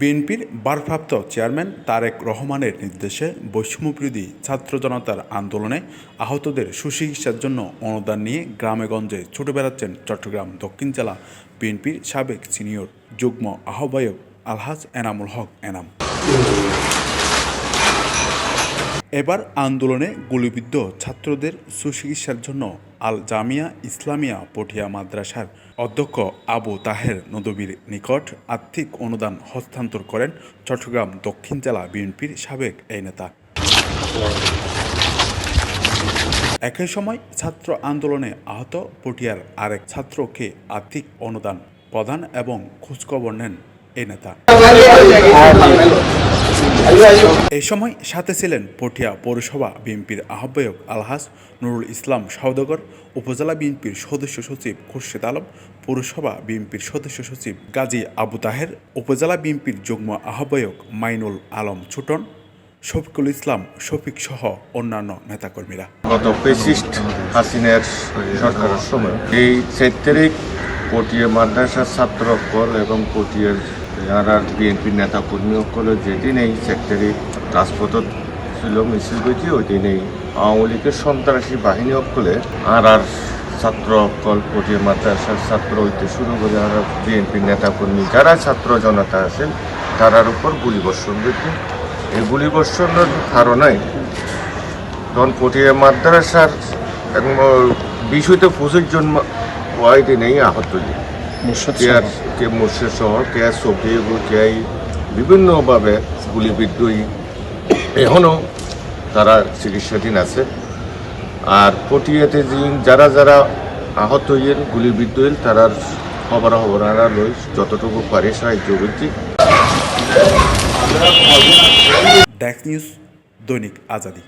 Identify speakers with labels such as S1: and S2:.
S1: বিএনপির ভারপ্রাপ্ত চেয়ারম্যান তারেক রহমানের নির্দেশে বৈষম্যবিরোধী ছাত্র জনতার আন্দোলনে আহতদের সুচিকিৎসার জন্য অনুদান নিয়ে গ্রামেগঞ্জে ছুটে বেড়াচ্ছেন চট্টগ্রাম দক্ষিণ জেলা বিএনপির সাবেক সিনিয়র যুগ্ম আহ্বায়ক আলহাজ এনামুল হক এনাম। এবার আন্দোলনে গুলিবিদ্ধ ছাত্রদের সুচিকিৎসার জন্য আল জামিয়া ইসলামিয়া পটিয়া মাদ্রাসার অধ্যক্ষ আবু তাহের নদবীর নিকট আর্থিক অনুদান হস্তান্তর করেন চট্টগ্রাম দক্ষিণ জেলা বিএনপির সাবেক এই নেতা। একই সময় ছাত্র আন্দোলনে আহত পটিয়ার আরেক ছাত্রকে আর্থিক অনুদান প্রদান এবং খোঁজখবর নেন এই নেতা। এই সময় সাথে ছিলেন পটিয়া পৌরসভা বিএনপির আহ্বায়ক আলহাজ নুরুল ইসলাম সওদাগর, উপজেলা বিএনপির সদস্য সচিব খুরশেদ আলম, পৌরসভা বিএনপির সদস্য সচিব গাজী আবু তাহের, উপজেলা বিএনপির যুগ্ম আহ্বায়ক মাইনুল আলম ছুটন, শফিকুল ইসলাম, শফিক সহ অন্যান্য নেতাকর্মীরা।
S2: গত পেসিস্ট হাসিনের সরকারের সময় এই চার তারিখ পটিয়া মাদ্রাসার ছাত্র এবং পটিয়ার আর আর বিএনপির নেতা কর্মী অকলের যেদিন এই তারিখ রাজপথত ছিল মিছিল করছি ওই দিনেই আওয়ামী লীগের সন্ত্রাসী বাহিনী অকলে আর আর ছাত্র অকল পটিয়া মাদ্রাসার ছাত্র হইতে শুরু করে আর বিএনপির নেতা কর্মী যারা ছাত্র জনতা আছেন তারার উপর গুলিবর্ষণ করছে এই গুলিবর্ষণের কারণে তখন পটিয়া মাদ্রাসার বিষয়তে পঁচিশ জন ওয়াইডে নেই আহত কেয়ার কে মুর্শিদ সহ কেয়ার সফিব কেয়াই বিভিন্নভাবে গুলিবিদ্ধ হই এখনও তারা চিকিৎসাধীন আছে। আর পটিয়াতে যারা যারা আহত হইয়েন গুলিবিদ্ধ হইল তারার খবর খবর আনা লই যতটুকু পারে সাহায্য করছি।
S1: ডেস্ক নিউজ দৈনিক আজাদি।